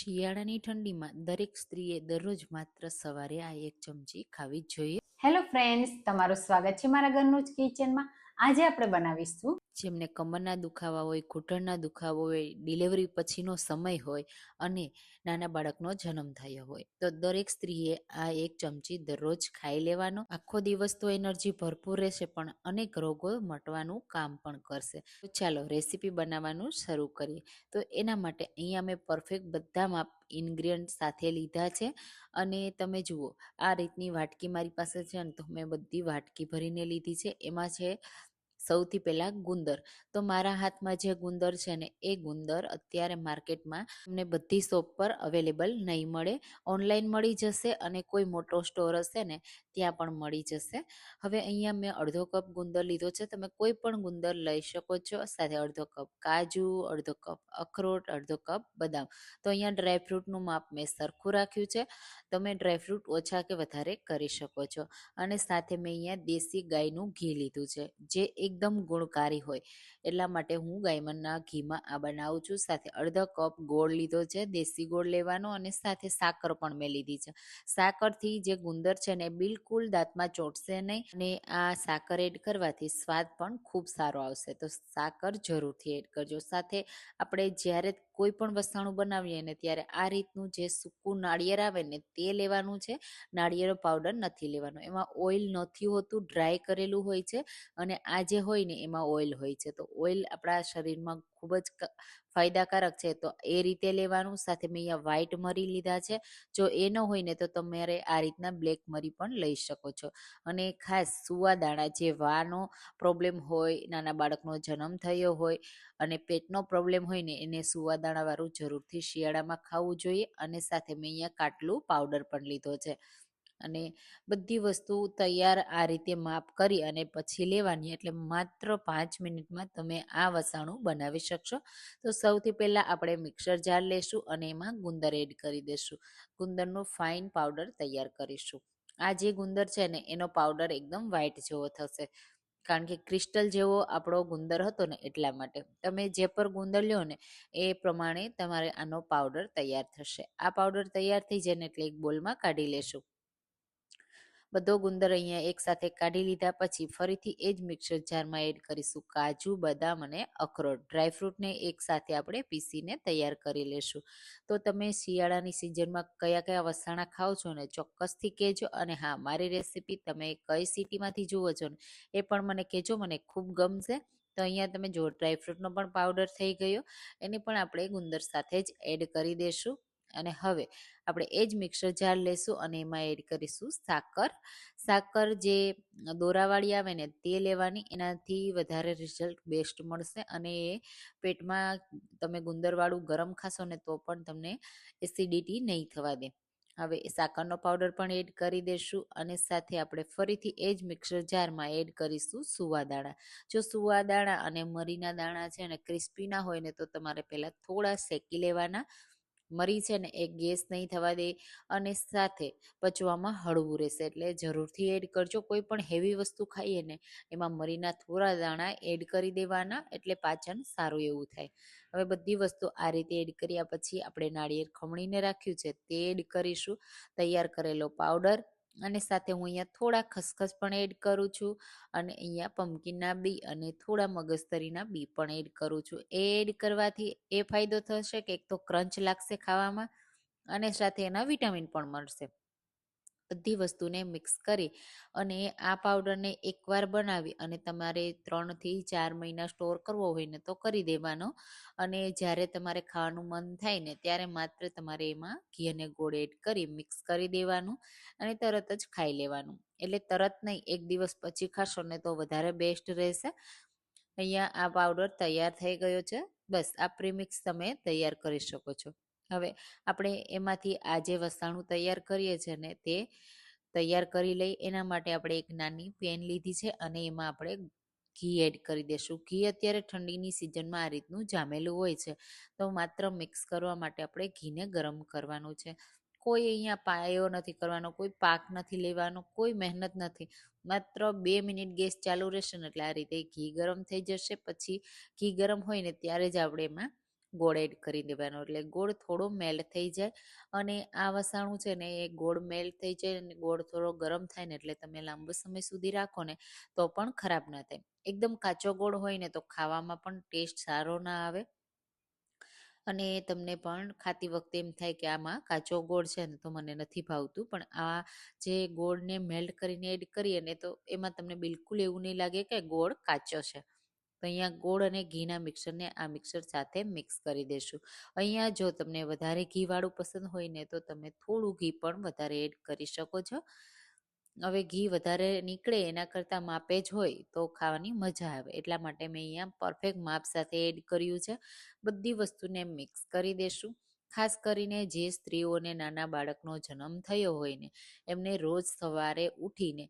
શિયાળાની ઠંડીમાં દરેક સ્ત્રીએ દરરોજ માત્ર સવારે આ એક ચમચી ખાવી જ જોઈએ. હેલો ફ્રેન્ડ્સ તમારું સ્વાગત છે મારા ઘરનું જ કિચનમાં આજે આપણે બનાવીશું જેમને કમરના દુખાવા હોય, ઘૂંટણના દુખાવા હોય, ડિલિવરી પછીનો સમય હોય અને નાના બાળકનો જન્મ થયો હોય. તો દરેક સ્ત્રીએ આ એક ચમચી દરરોજ ખાઈ લેવાનો. આખો દિવસ તો એનર્જી ભરપૂર રહેશે, પણ અનેક રોગો મટવાનું કામ પણ કરશે. તો ચાલો રેસીપી બનાવવાનું શરૂ કરીએ. તો એના માટે અહીંયા મેં પરફેક્ટ બધા માપ ઇન્ગ્રીડિયન્ટ સાથે લીધા છે અને તમે જુઓ, આ રીતની વાટકી મારી પાસે છે ને તો મેં બધી વાટકી ભરીને લીધી છે. એમાં છે સૌથી પહેલાં ગુંદર. તો મારા હાથમાં જે ગુંદર છે ને, એ ગુંદર અત્યારે માર્કેટમાં તમને બધી શોપ પર અવેલેબલ નહીં મળે. ઓનલાઈન મળી જશે અને કોઈ મોટો સ્ટોર હશે ને, ત્યાં પણ મળી જશે. હવે અહીંયા મેં અડધો કપ ગુંદર લીધો છે. તમે કોઈ પણ ગુંદર લઈ શકો છો સાથે અડધો કપ કાજુ, અડધો કપ અખરોટ, અડધો કપ બદામ. તો અહીંયા ડ્રાયફ્રૂટનું માપ મેં સરખું રાખ્યું છે. તમે ડ્રાયફ્રૂટ ઓછા કે વધારે કરી શકો છો. અને સાથે મેં અહીંયા દેશી ગાયનું ઘી લીધું છે, જે એકદમ ગુણકારી હોય. એટલા માટે હું ગાયમનના ઘીમાં આ બનાવું છું. સાથે અડધો કપ ગોળ લીધો છે, દેશી ગોળ લેવાનો અને સાથે સાકર પણ મેં લીધી છે. સાકરથી જે ગુંદર છે ને બિલકુલ દાંતમાં ચોંટશે નહીં અને આ સાકર એડ કરવાથી સ્વાદ પણ ખૂબ સારો આવશે. તો સાકર જરૂરથી એડ કરજો. સાથે આપણે જ્યારે કોઈ પણ વસાણું બનાવીએ ને ત્યારે આ રીતનું જે સૂકું નાળિયેર આવે ને તે લેવાનું છે. નાળિયેરો પાવડર નથી લેવાનો. એમાં ઓઇલ નથી હોતું ડ્રાય કરેલું હોય છે અને આ જે હોય ને એમાં ઓઇલ હોય છે. તો ઓઇલ આપણા શરીરમાં ખૂબ જ ફાયદાકારક છે. તો એ રીતે લેવાનું. સાથે મેં અહીંયા વ્હાઈટ મરી લીધા છે. જો એ ન હોય ને તો તમારે આ રીતના બ્લેક મરી પણ લઈ શકો છો. અને ખાસ સુવાદાણા, જે વાનો પ્રોબ્લેમ હોય, નાના બાળકનો જન્મ થયો હોય અને પેટનો પ્રોબ્લેમ હોય ને, એને સુવાદાણાવાળું જરૂરથી શિયાળામાં ખાવું જોઈએ. અને સાથે મેં અહીંયા કાટલું પાવડર પણ લીધો છે. અને બધી વસ્તુ તૈયાર આ રીતે માપ કરી અને પછી લેવાની. એટલે માત્ર પાંચ મિનિટમાં તમે આ વસાણું બનાવી શકશો. તો સૌથી પહેલાં આપણે મિક્સર જાર લેશું અને એમાં ગુંદર એડ કરી દઈશું ગુંદરનો ફાઇન પાવડર તૈયાર કરીશું. આ જે ગુંદર છે ને, એનો પાવડર એકદમ વ્હાઇટ જેવો થશે. કારણ કે ક્રિસ્ટલ જેવો આપણો ગુંદર હતો ને એટલા માટે. તમે જે પર ગુંદર લ્યો ને, એ પ્રમાણે તમારે આનો પાવડર તૈયાર થશે. આ પાવડર તૈયાર થઈ જાય ને એટલે એક બોલમાં કાઢી લેશું. બધો ગુંદર અહીંયા એક સાથે કાઢી લીધા પછી ફરીથી એ જ મિક્સર જારમાં એડ કરીશું. કાજુ, બદામ અને અખરોટ. ડ્રાયફ્રૂટને એકસાથે આપણે પીસીને તૈયાર કરી લેશું. તો તમે શિયાળાની સિઝનમાં કયા કયા વસાણા ખાઓ છો ને ચોક્કસથી કહેજો. અને હા, મારી રેસીપી તમે કઈ સિટીમાંથી જુઓ છો ને એ પણ મને કહેજો. મને ખૂબ ગમશે. તો અહીંયા તમે જો ડ્રાયફ્રૂટનો પણ પાવડર થઈ ગયો. એને પણ આપણે ગુંદર સાથે જ એડ કરી દઈશું અને હવે આપણે એ જ મિક્સર જાર લેશું અને એમાં એડ કરીશું સાકર. સાકર જે દોરાવાળી આવે ને તે લેવાની, એનાથી વધારે રિઝલ્ટ બેસ્ટ મળશે અને એ પેટમાં તમે ગુંદરવાળું ગરમ ખાશો ને તો પણ તમને એસિડિટી નહીં થવા દે. હવે સાકરનો પાવડર પણ એડ કરી દઈશું અને સાથે આપણે ફરીથી એ જ મિક્સર જારમાં એડ કરીશું સુવા દાણા. જો સુવા દાણા અને મરીના દાણા છે ને ક્રિસ્પી ના હોય ને તો તમારે પહેલાં થોડા શેકી લેવાના. મરી છે ને એ ગેસ નહીં થવા દે અને સાથે પચવામાં હળવું રહેશે. એટલે જરૂરથી એડ કરજો. કોઈ પણ હેવી વસ્તુ ખાઈએ ને, એમાં મરીના થોડા દાણા એડ કરી દેવાના, એટલે પાચન સારું એવું થાય. હવે બધી વસ્તુ આ રીતે એડ કર્યા પછી આપણે નાળિયેર ખમણીને રાખ્યું છે તે એડ કરીશું. તૈયાર કરેલો પાવડર અને સાથે હું અહીંયા થોડા ખસખસ પણ એડ કરું છું અને અહીંયા પમ્પકિનના બી અને થોડા મગજતરીના બી પણ એડ કરું છું. એ એડ કરવાથી એ ફાયદો થશે કે એક તો ક્રંચ લાગશે ખાવામાં અને સાથે એના વિટામિન પણ મળશે. બધી વસ્તુને મિક્સ કરી અને આ પાવડરને એકવાર બનાવી અને તમારે ત્રણથી ચાર મહિના સ્ટોર કરવો હોય ને તો કરી દેવાનો. અને જ્યારે તમારે ખાવાનું મન થાય ને ત્યારે માત્ર તમારે એમાં ઘી અને ગોળ એડ કરી મિક્સ કરી દેવાનું અને તરત જ ખાઈ લેવાનું. એટલે તરત નહીં, એક દિવસ પછી ખાશો ને તો વધારે બેસ્ટ રહેશે. અહીંયા આ પાવડર તૈયાર થઈ ગયો છે. બસ, આ પ્રીમિક્સ તમે તૈયાર કરી શકો છો. હવે આપણે એમાંથી આ જે વસાણું તૈયાર કરીએ છીએ ને તે તૈયાર કરી લઈ, એના માટે આપણે એક નાની પેન લીધી છે અને એમાં આપણે ઘી એડ કરી દેશું. ઘી અત્યારે ઠંડીની સિઝનમાં આ રીતનું જામેલું હોય છે. તો માત્ર મિક્સ કરવા માટે આપણે ઘીને ગરમ કરવાનું છે. કોઈ અહીંયા પાયો નથી કરવાનો, કોઈ પાક નથી લેવાનો, કોઈ મહેનત નથી. માત્ર બે મિનિટ ગેસ ચાલુ રહેશે ને એટલે આ રીતે ઘી ગરમ થઈ જશે. પછી ઘી ગરમ હોય ને ત્યારે જ આપણે એમાં ગોળ એડ કરી દેવાનો, એટલે ગોળ થોડો મેલ્ટ થઈ જાય. અને આ વસાણું છે ને, એ ગોળ મેલ્ટ થઈ જાય અને ગોળ થોડો ગરમ થાય ને, એટલે તમે લાંબો સમય સુધી રાખો ને, તો પણ ખરાબ ના થાય. એકદમ કાચો ગોળ હોય ને, તો ખાવામાં પણ ટેસ્ટ સારો ના આવે. અને તમને પણ ખાતી વખતે એમ થાય કે આમાં કાચો ગોળ છે ને, તો મને નથી ભાવતું. પણ આ જે ગોળને મેલ્ટ કરીને એડ કરીએ ને, તો એમાં તમને બિલકુલ એવું નહીં લાગે કે ગોળ કાચો છે. તો અહીંયા ગોળ અને ઘીના મિક્સરને આ મિક્સર સાથે મિક્સ કરી દેશું. અહીંયા જો તમને વધારે ઘીવાળું પસંદ હોય ને તો તમે થોડું ઘી પણ વધારે એડ કરી શકો છો. હવે ઘી વધારે નીકળે એના કરતાં માપે જ હોય તો ખાવાની મજા આવે. એટલા માટે મેં અહીંયા પરફેક્ટ માપ સાથે એડ કર્યું છે. બધી વસ્તુને મિક્સ કરી દેશું. ખાસ કરીને જે સ્ત્રીઓને નાના બાળકનો જન્મ થયો હોય ને એમને રોજ સવારે ઉઠીને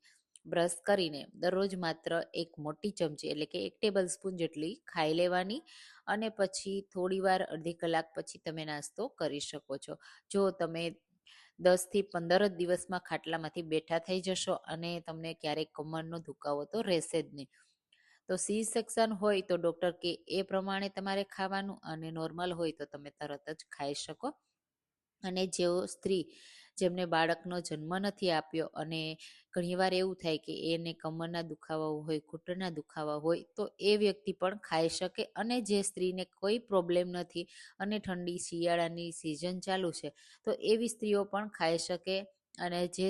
બ્રશ કરીને દરરોજ માત્ર એક મોટી ચમચી એટલે કે એક ટેબલ સ્પૂન જેટલી ખાઈ લેવાની અને પછી થોડી વાર અડધી કલાક પછી તમે નાસ્તો કરી શકો છો. જો તમે દસથી પંદર જ દિવસમાં ખાટલામાંથી બેઠા થઈ જશો અને તમને ક્યારેક કમરનો દુખાવો તો રહેશે જ નહીં. તો સી સેક્શન હોય તો ડૉક્ટર કે એ પ્રમાણે તમારે ખાવાનું અને નોર્મલ હોય તો તમે તરત જ ખાઈ શકો. અને જેઓ સ્ત્રી જેમને બાળકનો જન્મ નથી આપ્યો અને ઘણીવાર એવું થાય કે એને કમરના દુખાવા હોય, ઘૂંટણના દુખાવા હોય, તો એ વ્યક્તિ પણ ખાઈ શકે અને જે સ્ત્રીને કોઈ પ્રોબ્લેમ નથી અને ઠંડી શિયાળાની સિઝન ચાલુ છે, તો એવી સ્ત્રીઓ પણ ખાઈ શકે અને જે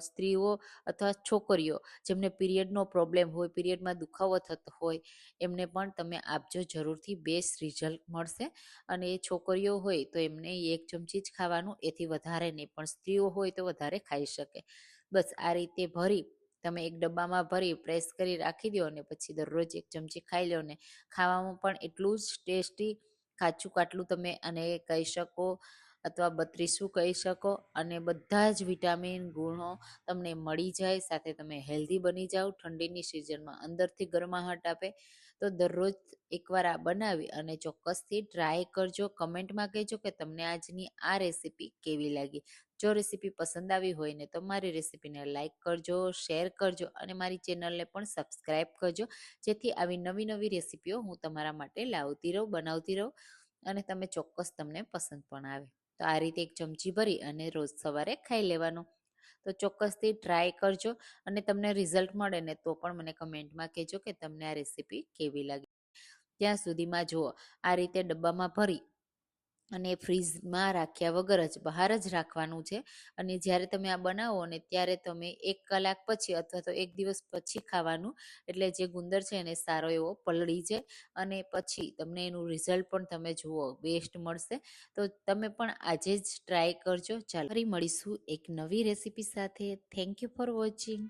સ્ત્રીઓ અથવા છોકરીઓ જેમને પીરિયડનો પ્રોબ્લેમ હોય, પીરિયડમાં દુખાવો થતો હોય, એમને પણ તમે આપજો, જરૂરથી બેસ્ટ રિઝલ્ટ મળશે. અને એ છોકરીઓ હોય તો એમને એક ચમચી જ ખાવાનું, એથી વધારે નહીં, પણ સ્ત્રીઓ હોય તો વધારે ખાઈ શકે. બસ આ રીતે ભરી, તમે એક ડબ્બામાં ભરી, પ્રેસ કરી રાખી દો અને પછી દરરોજ એક ચમચી ખાઈ લો ને ખાવામાં પણ એટલું જ ટેસ્ટી કાચું કાટલું તમે અને કહી શકો અથવા બત્રીસું કહી શકો? અને બધા જ વિટામિન ગુણો તમને મળી જાય, સાથે તમે હેલ્ધી બની જાઓ, ઠંડીની સિઝનમાં અંદરથી ગરમાહટ આપે. તો દરરોજ એકવાર આ બનાવી અને ચોક્કસથી ટ્રાય કરજો. કમેન્ટમાં કહેજો કે તમને આજની આ રેસીપી કેવી લાગી. જો રેસીપી પસંદ આવી હોય ને તો મારી રેસીપીને લાઇક કરજો, શેર કરજો અને મારી ચેનલને પણ સબસ્ક્રાઈબ કરજો. જેથી આવી નવી નવી રેસીપીઓ હું તમારા માટે લાવતી રહું, બનાવતી રહું અને તમે ચોક્કસ તમને પસંદ પણ આવે. તો આ રીતે એક ચમચી ભરી અને રોજ સવારે ખાઈ લેવાનું. તો ચોક્કસથી ટ્રાય કરજો અને તમને રિઝલ્ટ મળે ને તો પણ મને કમેન્ટમાં કહેજો કે તમને આ રેસીપી કેવી લાગી. ત્યાં સુધીમાં જુઓ, આ રીતે ડબ્બામાં ભરી અને ફ્રીઝમાં રાખ્યા વગર જ, બહાર જ રાખવાનું છે. અને જ્યારે તમે આ બનાવો ને ત્યારે તમે એક કલાક પછી અથવા તો એક દિવસ પછી ખાવાનું, એટલે જે ગુંદર છે એને સારો એવો પલળી જાય અને પછી તમને એનું રિઝલ્ટ પણ તમે જુઓ, બેસ્ટ મળશે. તો તમે પણ આજે જ ટ્રાય કરજો. ચાલો ફરી મળીશું એક નવી રેસીપી સાથે. Thank you for watching.